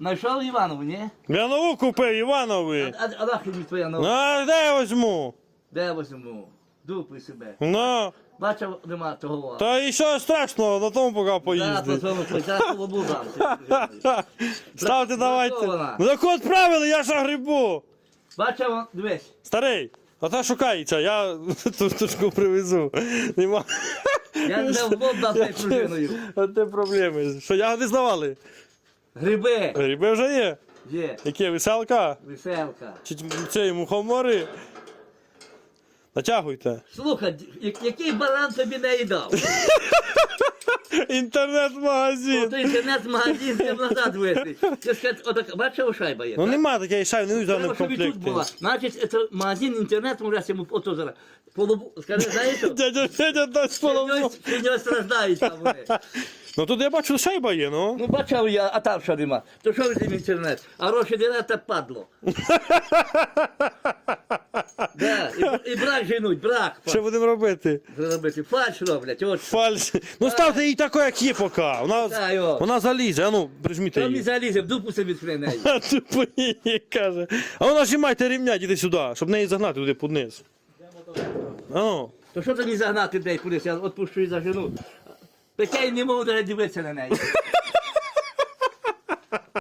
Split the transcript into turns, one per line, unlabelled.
Знайшов Іванову, ні?
Я нову купив Іванові.
А, а нахід мені твоя
Ну,
нова?
а де я візьму?
Де возьму? Дупи себе.
Ну,
Бачив, нема того.
та і що страшного, на тому поки
Да,
поїздить.
по тому зараз колобу дам.
Ставте давайте.
Бракована.
Ну так от правили, я ж грибу.
Бачив, дивись.
Старий, а та шукається, я ту штучку привезу. Нема.
Я не в лоб дав цією пружиною.
А де проблеми? Що ягоди здавали?
Гриби.
Гриби вже є.
Є.
Яке веселка?
Веселка.
Чи цієї мухомори? Натягуйте.
Слухай, я- який баланс тобі не дав?
Інтернет-магазин.
Ото інтернет-магазин тим назад вийшли. Ти ж кажеш, отак, бачив, шайба є?
Ну
так?
нема такої шайби, не взяв
Треба,
в
щоб і тут
комплекті.
була. Значить, це магазин інтернет, може, йому ото зараз. Полобу, скажи, знаєш що?
Дядя Федя дасть половину.
Нього страждають там вони.
Ну тут я бачу, шайба є, ну.
Ну, бачив я, а там що нема. То що візьмемо інтернет? А гроші діле, та падло. І, і брак женуть, брак.
Що будемо робити?
Робити. Фальш роблять, от.
Фальш. Ну ставте її такою, як є поки. Вона,
Да, йо.
вона залізе, а ну, прижміть
Там не
її.
залізе, в дупу собі відкриє.
А тупо її каже. А вона жимайте рівня, іди сюди, щоб неї загнати туди під низ. А ну.
То що не загнати десь кудись, я відпущу і зажену. Таке й не можу навіть дивитися на неї.